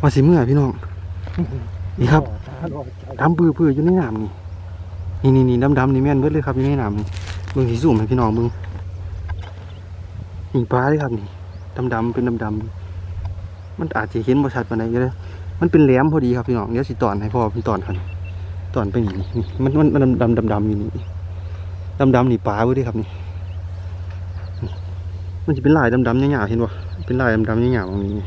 ว่าสิเมื่อพี่น้องนี่ครับดำปื้อๆอยู่ในน้ำนี่นี่นี่นี่ดำๆนี่แม่นเบิดเลยครับอยู่ในน้ำนี่เบิ่งสีสูงให้พี่น้องเบิ่งนี่ปลาเลยครับนี่ดำๆเป็นดำๆมันอาจจะเห็นบ่ชัดปานใดก็ได้มันเป็นแหลมพอดีครับพี่น้องเดี๋ยวสิตอนให้พ่อเป็นตอนกันตอนไปนี่นี่มันมันมันดำดำดำๆอยู่นี่ดำดำๆนี่ปลาเว้ยเด้ครับนี่มันจะเป็นลายดำดำๆหยาๆเห็นบ่เป็นลายดำดำๆหยาๆตรงนี้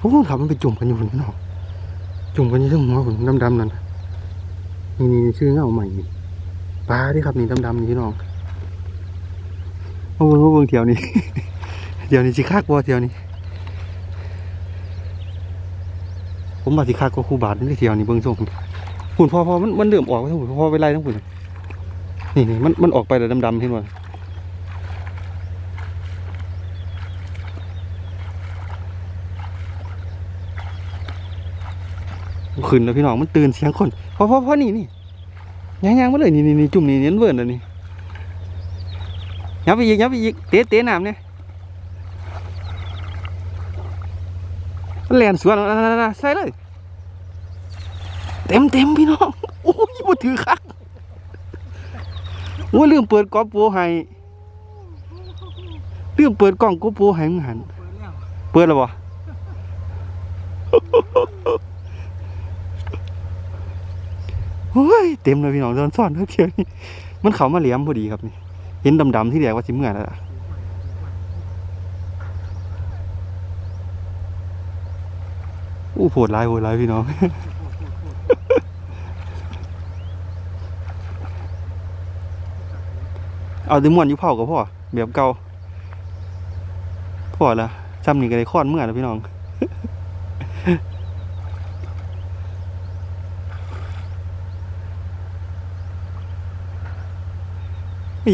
นี่โอ้ครับมันไปจุ่มกันอยู่พี่น้องจุ่มกันอยู่ที่หัวผมดำๆนั่นนี่นี่ชื่อเงาใหม่ปลาดิครับนี่ดำๆนี่พี่น้องโอ้โหเบิ่งเที่ยวนี้เที่ยวนี้สิคักบ่เที่ยวนี้ ผมว่าสิคักกว่าครูบาทนี่เที่ยวนี้เบิ่งส่งหุ่นพอพอมันมันเริ่มออกแล้วหุ่นพอไปไล่ทั้งหุ่นนี่นี่มันมันออกไปแต่ดำๆเห็นบ่ ขึ้นแล้วพี่น้องมันตื่นเสียงคนเพอพอพอนี่นี่ยางยางมาเลยนี่นี่นี่จุ่มนี่เน้นเวิร์นเลยนี่ยับไปอีกยับไปอีกเตะเตะน้ำเนี่ยมันแลนสวนนั่นนั่นนั่นใส่เลย เต็มเต็มพี่น้องโอ้ยบ่ถือคักโอ้ยลืมเปิดกอโปรให้ลืมเปิดกล้องกอโปรให้มึงหัน เปิดแล้วบ่ โอ้ยเต็มเลยพี่น้องโดนซ่อนเท่าเทียวนี่มันเขามาเหลี่ยมพอดีครับนี่เห็นดำๆที่แรกว่าสิเมื่อแล้วล่ะอู้โผดลายโผดลายพี่น้องเอาดิมวนอยู่เผากับพ่อแบบเก่าพ่อละซ้ำนี่ก็ได้ค้อนเมื่อแล้วพี่น้อง นี่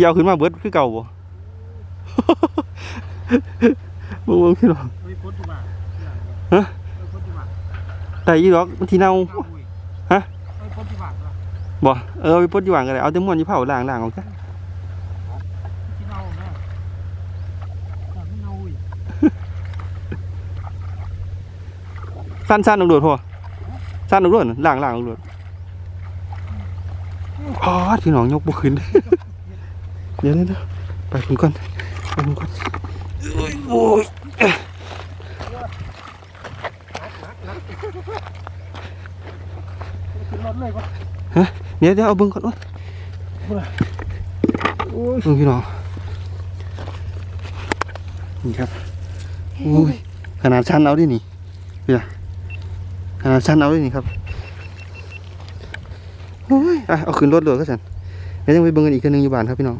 ยาวขึ้นมาเบิดคือเก่าบ่บ่เบิ่งพี่น้องไม่พ้นที่บ้านฮะไม่พ้นที่บ้านแต่อีดอกมันที่เน่าฮะไม่พ้นที่บ้านวะบ่เออเอาไปปลดอยู่หวางกันเลยเอาแต่ม่วนอยู่เผาล้างล้างเอาซะที่เน่าแม่แต่ไม่เน่าอีกสั้นๆลงโดดพอสั้นลงโดดล้างล้างลงโดดอ๋อพี่น้องยกบ่ขึ้น เดี๋ยวๆๆไปคุณก่อนไปคุณก่อนโอ้ยโอ้ยขึ้นรถเลยวะเดี๋ยวเดี๋ยวเอาเบิ่งก่อนโอ้ยโอ้ยเบิ่งพี่น้องนี่ครับโอ้ยขนาดชั้นเอาดินี่เดี๋ยวขนาดชั้นเอาดินี่ครับโอ้ยอะเอาขึ้นรถเลยก็สันเดี๋ยวยังไปเบิ่งกันอีกคนหนึงอยู่บ้านครับพี่น้อง